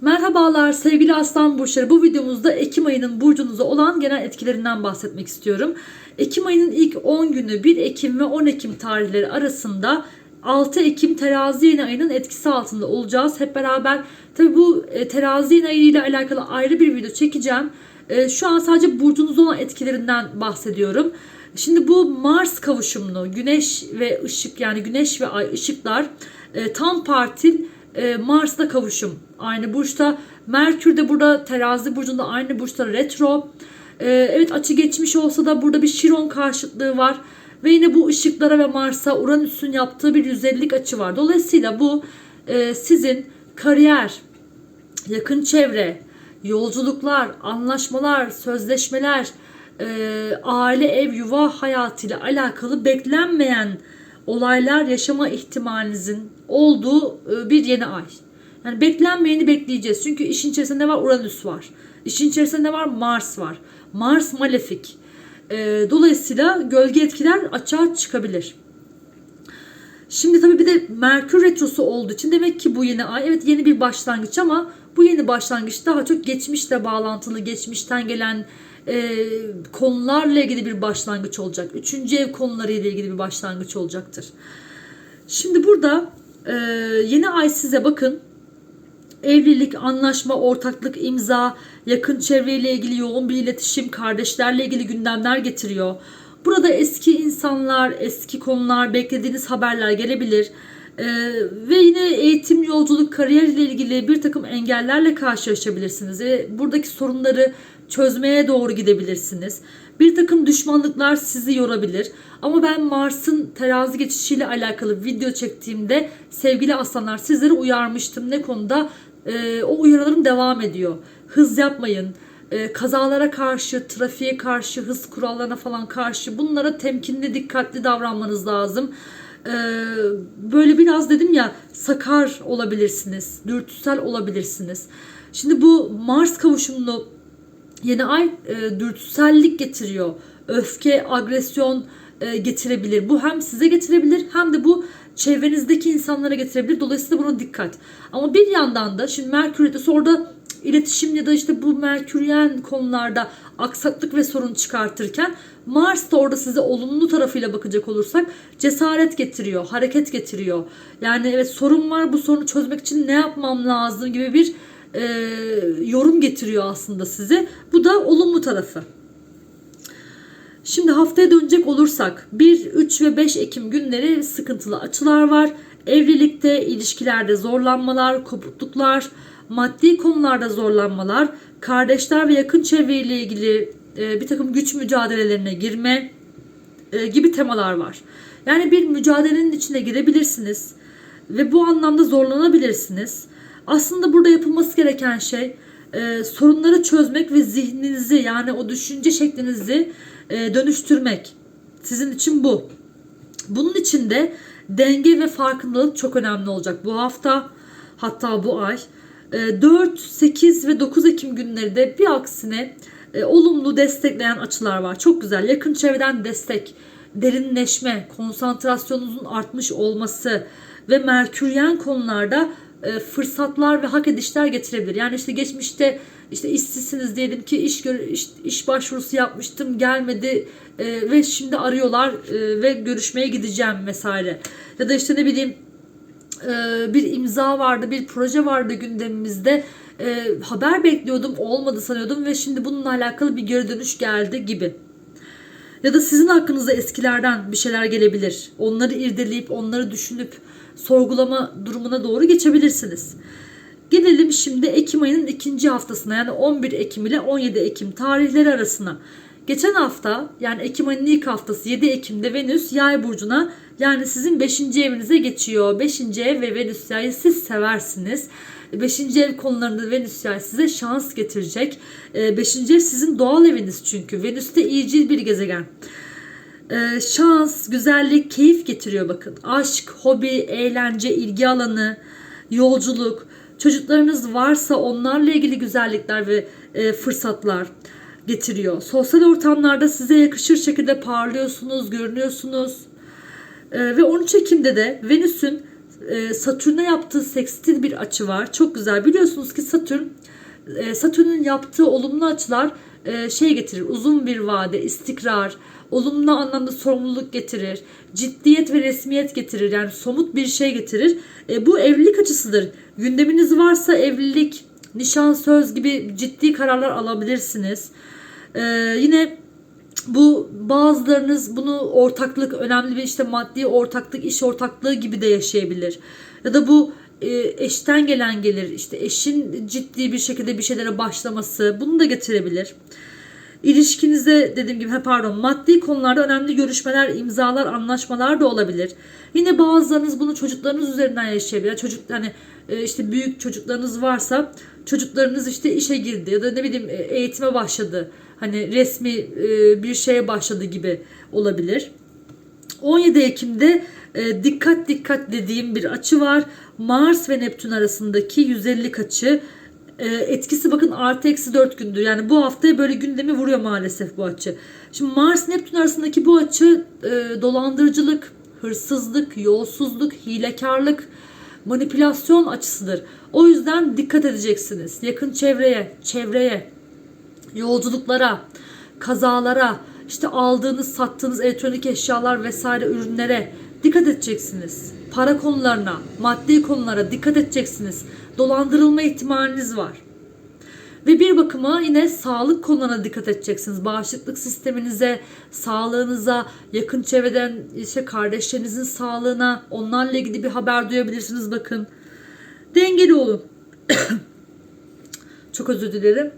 Merhabalar sevgili aslan burçları. Bu videomuzda Ekim ayının burcunuza olan genel etkilerinden bahsetmek istiyorum. Ekim ayının ilk 10 günü 1 Ekim ve 10 Ekim tarihleri arasında 6 Ekim terazi yeni ayının etkisi altında olacağız. Hep beraber tabi bu e, terazi yeni ayı ile alakalı ayrı bir video çekeceğim. E, Şu an sadece burcunuzda olan etkilerinden bahsediyorum. Şimdi bu Mars kavuşumlu güneş ve ışık yani güneş ve ay ışıklar e, tam partil e, Mars'la kavuşum. Aynı burçta Merkür de burada terazi burcunda aynı burçta retro. E, evet açı geçmiş olsa da burada bir Şiron karşıtlığı var. Ve yine bu ışıklara ve Mars'a Uranüs'ün yaptığı bir 150'lik açı var. Dolayısıyla bu e, sizin kariyer, yakın çevre, yolculuklar, anlaşmalar, sözleşmeler, e, aile, ev, yuva hayatıyla alakalı beklenmeyen olaylar yaşama ihtimalinizin olduğu e, bir yeni ay. Yani beklenmeyeni bekleyeceğiz. Çünkü işin içerisinde ne var? Uranüs var. İşin içerisinde ne var? Mars var. Mars malefik. E, dolayısıyla gölge etkiler açığa çıkabilir. Şimdi tabii bir de Merkür Retrosu olduğu için demek ki bu yeni ay evet yeni bir başlangıç ama bu yeni başlangıç daha çok geçmişle bağlantılı, geçmişten gelen e, konularla ilgili bir başlangıç olacak. Üçüncü ev konularıyla ilgili bir başlangıç olacaktır. Şimdi burada e, yeni ay size bakın evlilik, anlaşma, ortaklık, imza, yakın çevreyle ilgili yoğun bir iletişim, kardeşlerle ilgili gündemler getiriyor. Burada eski insanlar, eski konular, beklediğiniz haberler gelebilir. Ee, ve yine eğitim, yolculuk, kariyer ile ilgili bir takım engellerle karşılaşabilirsiniz. Ve buradaki sorunları çözmeye doğru gidebilirsiniz. Bir takım düşmanlıklar sizi yorabilir. Ama ben Mars'ın terazi geçişiyle alakalı video çektiğimde sevgili aslanlar sizleri uyarmıştım. Ne konuda? Ee, o uyarılarım devam ediyor. Hız yapmayın. Ee, kazalara karşı, trafiğe karşı, hız kurallarına falan karşı bunlara temkinli, dikkatli davranmanız lazım. Ee, böyle biraz dedim ya sakar olabilirsiniz, dürtüsel olabilirsiniz. Şimdi bu Mars kavuşumlu yeni ay e, dürtüsellik getiriyor. Öfke, agresyon e, getirebilir. Bu hem size getirebilir hem de bu çevrenizdeki insanlara getirebilir. Dolayısıyla buna dikkat. Ama bir yandan da şimdi Merkür Retrosu orada iletişim ya da işte bu Merküryen konularda aksaklık ve sorun çıkartırken Mars da orada size olumlu tarafıyla bakacak olursak cesaret getiriyor, hareket getiriyor. Yani evet sorun var bu sorunu çözmek için ne yapmam lazım gibi bir e, yorum getiriyor aslında size. Bu da olumlu tarafı. Şimdi haftaya dönecek olursak 1, 3 ve 5 Ekim günleri sıkıntılı açılar var. Evlilikte, ilişkilerde zorlanmalar, kopukluklar, maddi konularda zorlanmalar, kardeşler ve yakın çevreyle ilgili e, bir takım güç mücadelelerine girme e, gibi temalar var. Yani bir mücadelenin içine girebilirsiniz ve bu anlamda zorlanabilirsiniz. Aslında burada yapılması gereken şey e, sorunları çözmek ve zihninizi yani o düşünce şeklinizi e, dönüştürmek. Sizin için bu. Bunun için de denge ve farkındalık çok önemli olacak bu hafta hatta bu ay. E, 4, 8 ve 9 Ekim günleri de bir aksine e, olumlu destekleyen açılar var. Çok güzel. Yakın çevreden destek, derinleşme, konsantrasyonunuzun artmış olması ve merküryen konularda e, fırsatlar ve hak edişler getirebilir. Yani işte geçmişte işte işsizsiniz diyelim ki iş iş, iş başvurusu yapmıştım gelmedi e, ve şimdi arıyorlar e, ve görüşmeye gideceğim vesaire. Ya da işte ne bileyim e, bir imza vardı, bir proje vardı gündemimizde. E, haber bekliyordum, olmadı sanıyordum ve şimdi bununla alakalı bir geri dönüş geldi gibi. Ya da sizin hakkınızda eskilerden bir şeyler gelebilir. Onları irdeleyip, onları düşünüp sorgulama durumuna doğru geçebilirsiniz. Gelelim şimdi Ekim ayının ikinci haftasına yani 11 Ekim ile 17 Ekim tarihleri arasına. Geçen hafta yani Ekim ayının ilk haftası 7 Ekim'de Venüs yay burcuna yani sizin 5. evinize geçiyor. 5. ev ve Venüs yayı siz seversiniz. 5. ev konularında Venüs yay size şans getirecek. 5. ev sizin doğal eviniz çünkü. Venüs de iyicil bir gezegen. Ee, şans, güzellik, keyif getiriyor bakın. Aşk, hobi, eğlence, ilgi alanı, yolculuk. Çocuklarınız varsa onlarla ilgili güzellikler ve e, fırsatlar getiriyor. Sosyal ortamlarda size yakışır şekilde parlıyorsunuz, görünüyorsunuz. E, ve 13 Ekim'de de Venüs'ün e, Satürn'e yaptığı sekstil bir açı var. Çok güzel. Biliyorsunuz ki Satürn e, Satürn'ün yaptığı olumlu açılar e, şey getirir. Uzun bir vade, istikrar, olumlu anlamda sorumluluk getirir. Ciddiyet ve resmiyet getirir. Yani somut bir şey getirir. E, bu evlilik açısıdır. Gündeminiz varsa evlilik, nişan, söz gibi ciddi kararlar alabilirsiniz. E, yine bu bazılarınız bunu ortaklık önemli bir işte maddi ortaklık iş ortaklığı gibi de yaşayabilir. Ya da bu e, eşten gelen gelir işte eşin ciddi bir şekilde bir şeylere başlaması bunu da getirebilir. İlişkinize dediğim gibi pardon maddi konularda önemli görüşmeler, imzalar, anlaşmalar da olabilir. Yine bazılarınız bunu çocuklarınız üzerinden yaşayabilir. Çocuk hani e, işte büyük çocuklarınız varsa çocuklarınız işte işe girdi ya da ne bileyim e, eğitime başladı. Hani resmi e, bir şeye başladı gibi olabilir. 17 Ekim'de dikkat dikkat dediğim bir açı var. Mars ve Neptün arasındaki 150 açı. E, etkisi bakın artı eksi 4 gündür. Yani bu haftaya böyle gündemi vuruyor maalesef bu açı. Şimdi Mars Neptün arasındaki bu açı e, dolandırıcılık, hırsızlık, yolsuzluk, hilekarlık, manipülasyon açısıdır. O yüzden dikkat edeceksiniz. Yakın çevreye, çevreye, yolculuklara, kazalara, işte aldığınız, sattığınız elektronik eşyalar vesaire ürünlere dikkat edeceksiniz. Para konularına, maddi konulara dikkat edeceksiniz. Dolandırılma ihtimaliniz var. Ve bir bakıma yine sağlık konularına dikkat edeceksiniz. Bağışıklık sisteminize, sağlığınıza, yakın çevreden işte kardeşlerinizin sağlığına, onlarla ilgili bir haber duyabilirsiniz bakın. Dengeli olun. Çok özür dilerim.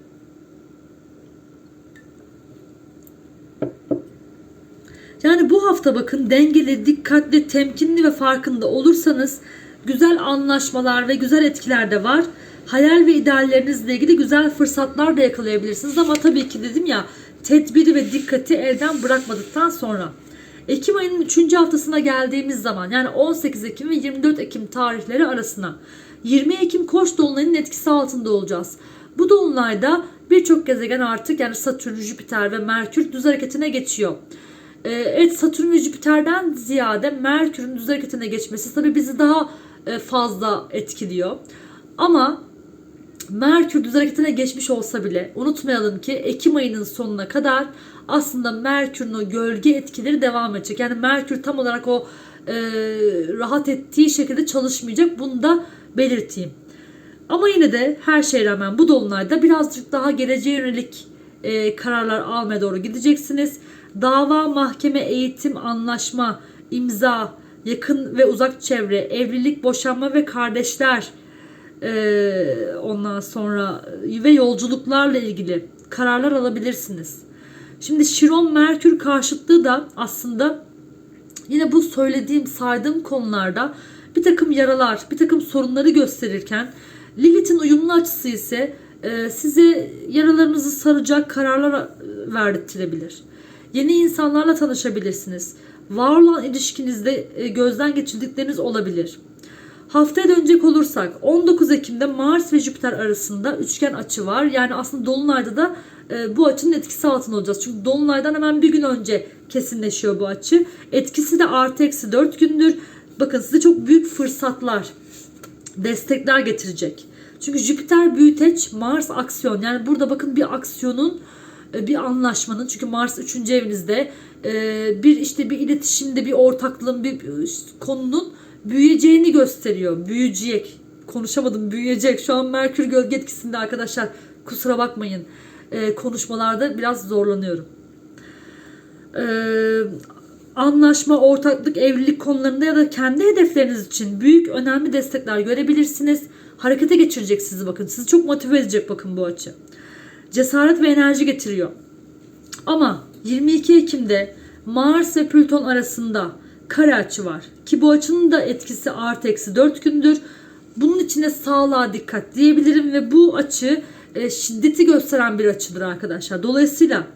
Yani bu hafta bakın dengeli, dikkatli, temkinli ve farkında olursanız güzel anlaşmalar ve güzel etkiler de var. Hayal ve ideallerinizle ilgili güzel fırsatlar da yakalayabilirsiniz ama tabii ki dedim ya tedbiri ve dikkati elden bırakmadıktan sonra. Ekim ayının 3. haftasına geldiğimiz zaman yani 18 Ekim ve 24 Ekim tarihleri arasına 20 Ekim Koç dolunayının etkisi altında olacağız. Bu dolunayda birçok gezegen artık yani Satürn, Jüpiter ve Merkür düz hareketine geçiyor. Ee, Evet Satürn ve Jüpiter'den ziyade Merkür'ün düz hareketine geçmesi tabii bizi daha fazla etkiliyor. Ama Merkür düz hareketine geçmiş olsa bile unutmayalım ki Ekim ayının sonuna kadar aslında Merkür'ün o gölge etkileri devam edecek. Yani Merkür tam olarak o e, rahat ettiği şekilde çalışmayacak. Bunu da belirteyim. Ama yine de her şeye rağmen bu dolunayda birazcık daha geleceğe yönelik e, kararlar almaya doğru gideceksiniz. Dava, mahkeme, eğitim, anlaşma, imza, yakın ve uzak çevre, evlilik, boşanma ve kardeşler e, ondan sonra ve yolculuklarla ilgili kararlar alabilirsiniz. Şimdi Şiron Merkür karşıtlığı da aslında yine bu söylediğim saydığım konularda bir takım yaralar, bir takım sorunları gösterirken Lilith'in uyumlu açısı ise e, size yaralarınızı saracak kararlar e, verdirtirebilir. Yeni insanlarla tanışabilirsiniz. Var olan ilişkinizde e, gözden geçirdikleriniz olabilir. Haftaya dönecek olursak 19 Ekim'de Mars ve Jüpiter arasında üçgen açı var. Yani aslında Dolunay'da da e, bu açının etkisi altında olacağız. Çünkü Dolunay'dan hemen bir gün önce kesinleşiyor bu açı. Etkisi de artı eksi 4 gündür. Bakın size çok büyük fırsatlar, destekler getirecek. Çünkü Jüpiter büyüteç, Mars aksiyon. Yani burada bakın bir aksiyonun bir anlaşmanın çünkü Mars 3. evinizde e, bir işte bir iletişimde bir ortaklığın bir konunun büyüyeceğini gösteriyor. Büyüyecek. Konuşamadım büyüyecek. Şu an Merkür gölge etkisinde arkadaşlar. Kusura bakmayın. E, konuşmalarda biraz zorlanıyorum. E, anlaşma, ortaklık, evlilik konularında ya da kendi hedefleriniz için büyük önemli destekler görebilirsiniz. Harekete geçirecek sizi bakın. Sizi çok motive edecek bakın bu açı. Cesaret ve enerji getiriyor. Ama 22 Ekim'de Mars ve Plüton arasında kare açı var. Ki bu açının da etkisi artı eksi 4 gündür. Bunun içine sağlığa dikkat diyebilirim ve bu açı e, şiddeti gösteren bir açıdır arkadaşlar. Dolayısıyla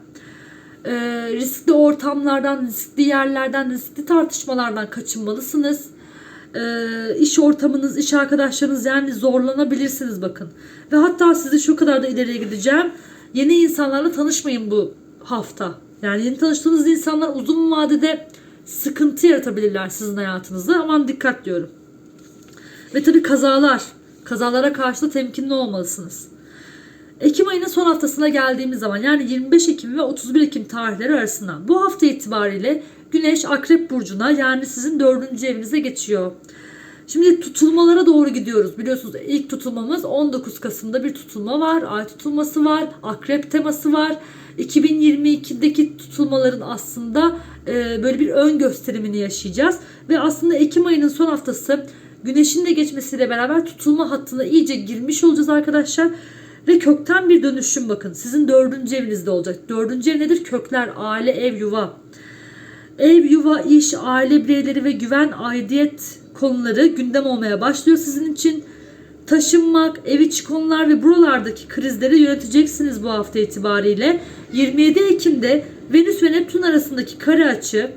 e, riskli ortamlardan, riskli yerlerden, riskli tartışmalardan kaçınmalısınız. E, iş ortamınız, iş arkadaşlarınız yani zorlanabilirsiniz bakın. Ve hatta sizi şu kadar da ileriye gideceğim. Yeni insanlarla tanışmayın bu hafta. Yani yeni tanıştığınız insanlar uzun vadede sıkıntı yaratabilirler sizin hayatınızda. Aman dikkat diyorum. Ve tabii kazalar. Kazalara karşı da temkinli olmalısınız. Ekim ayının son haftasına geldiğimiz zaman yani 25 Ekim ve 31 Ekim tarihleri arasında bu hafta itibariyle Güneş Akrep Burcu'na yani sizin dördüncü evinize geçiyor. Şimdi tutulmalara doğru gidiyoruz. Biliyorsunuz ilk tutulmamız 19 Kasım'da bir tutulma var. Ay tutulması var. Akrep teması var. 2022'deki tutulmaların aslında e, böyle bir ön gösterimini yaşayacağız. Ve aslında Ekim ayının son haftası Güneşin de geçmesiyle beraber tutulma hattına iyice girmiş olacağız arkadaşlar. Ve kökten bir dönüşüm bakın. Sizin dördüncü evinizde olacak. Dördüncü ev nedir? Kökler, aile, ev, yuva. Ev, yuva, iş, aile bireyleri ve güven, aidiyet konuları gündem olmaya başlıyor sizin için. Taşınmak, ev içi konular ve buralardaki krizleri yöneteceksiniz bu hafta itibariyle. 27 Ekim'de Venüs ve Neptün arasındaki kare açı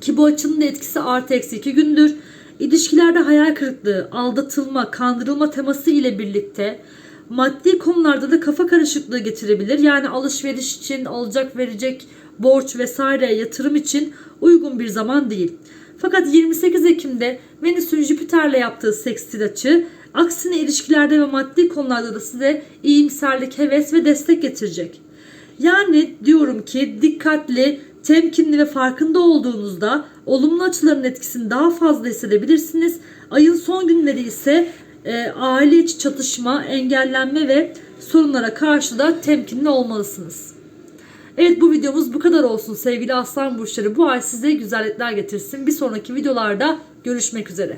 ki bu açının etkisi artı eksi 2 gündür. İlişkilerde hayal kırıklığı, aldatılma, kandırılma teması ile birlikte maddi konularda da kafa karışıklığı getirebilir. Yani alışveriş için, alacak verecek borç vesaire yatırım için uygun bir zaman değil. Fakat 28 Ekim'de Venüs'ün Jüpiter'le yaptığı sekstil açı aksine ilişkilerde ve maddi konularda da size iyimserlik, heves ve destek getirecek. Yani diyorum ki dikkatli, temkinli ve farkında olduğunuzda olumlu açıların etkisini daha fazla hissedebilirsiniz. Ayın son günleri ise e, aile içi çatışma, engellenme ve sorunlara karşı da temkinli olmalısınız. Evet bu videomuz bu kadar olsun sevgili aslan burçları. Bu ay size güzellikler getirsin. Bir sonraki videolarda görüşmek üzere.